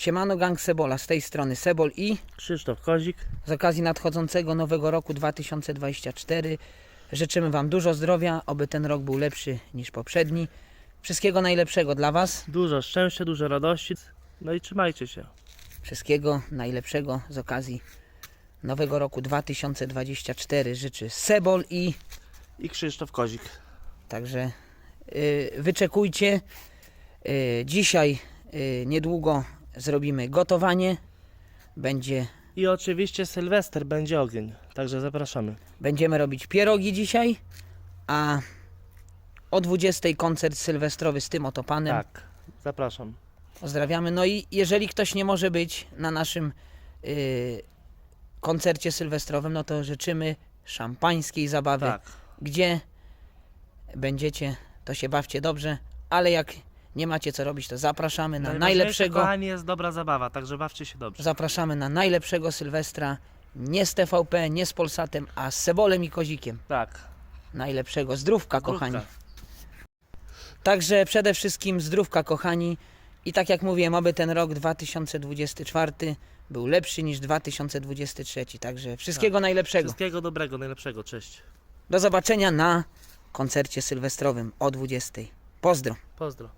Siemano Gang Sebola, z tej strony Sebol i Krzysztof Kozik. z okazji nadchodzącego nowego roku 2024 życzymy Wam dużo zdrowia, oby ten rok był lepszy niż poprzedni. Wszystkiego najlepszego dla Was, Dużo szczęścia, dużo radości. No i trzymajcie się. wszystkiego najlepszego z okazji nowego roku 2024 życzy Sebol i I Krzysztof Kozik. Także y, wyczekujcie. Y, dzisiaj y, niedługo zrobimy gotowanie. Będzie, I oczywiście Sylwester będzie ogień. Także zapraszamy. będziemy robić pierogi dzisiaj, a o 20 koncert sylwestrowy z tym oto panem. Tak, zapraszam. Pozdrawiamy. No i jeżeli ktoś nie może być na naszym y, koncercie sylwestrowym, no to życzymy szampańskiej zabawy. Tak. Gdzie będziecie, to się bawcie dobrze, ale jak nie macie co robić, to zapraszamy na najlepszego, Kochani, jest dobra zabawa, także bawcie się dobrze. zapraszamy na najlepszego Sylwestra, nie z TVP, nie z Polsatem, a z Cebolem i Kozikiem. Tak. Najlepszego zdrówka, kochani. Zdrówka. Także przede wszystkim zdrówka, kochani. I tak jak mówiłem, aby ten rok 2024 był lepszy niż 2023. Także wszystkiego najlepszego. Wszystkiego dobrego, najlepszego. Cześć. Do zobaczenia na koncercie sylwestrowym o 20. Pozdro. Pozdro.